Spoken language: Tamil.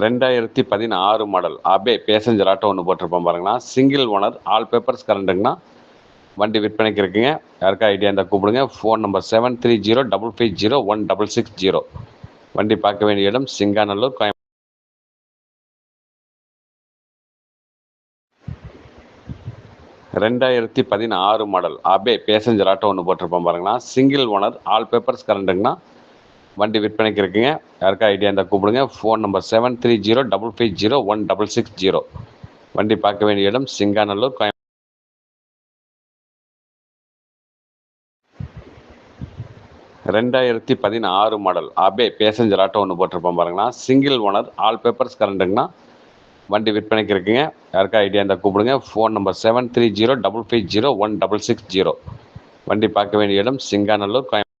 ரெண்டாயிரத்தி பதினாறு மாடல் அபே பேசஞ்சர் ஆட்டோ ஒன்று போட்டிருப்போம் பாருங்கண்ணா. சிங்கிள் ஓனர் ஆல் பேப்பர்ஸ் கரண்ட்டுங்கண்ணா வண்டி விற்பனைக்கு இருக்குங்க. யாருக்கா ஐடியா இருந்தால் கூப்பிடுங்க. Phone number seven three zero double five zero one double six zero வண்டி பார்க்க வேண்டிய இடம் சிங்காநல்லூர் கோயம் ரெண்டாயிரத்தி பதினாறு மாடல் அபே பேசஞ்சர் ஆட்டோ ஒன்று போட்டிருப்போம் பாருங்கண்ணா. சிங்கிள் ஓனர் ஆல் பேப்பர்ஸ் கரண்ட்டுங்கண்ணா வண்டி விற்பனைக்கு இருக்குங்க. யாருக்கா ஐடியா இருந்தால் கூப்பிடுங்க. Phone number seven three zero double five zero one double six zero வண்டி பார்க்க வேண்டிய இடம் சிங்காநல்லூர் கோயம் ரெண்டாயிரத்தி பதினாறு மாடல் அபே பேசஞ்சர் ஆட்டோ ஒன்று போட்டிருப்போம் பாருங்கண்ணா. சிங்கிள் ஓனர் ஆல் பேப்பர்ஸ் கரண்ட்டுங்கண்ணா வண்டி விற்பனைக்கு இருக்குங்க. யாருக்கா ஐடியா இருந்தால் கூப்பிடுங்க. Phone number seven three zero double five zero one double six zero வண்டி பார்க்க வேண்டிய இடம் சிங்காநல்லூர் கோயம்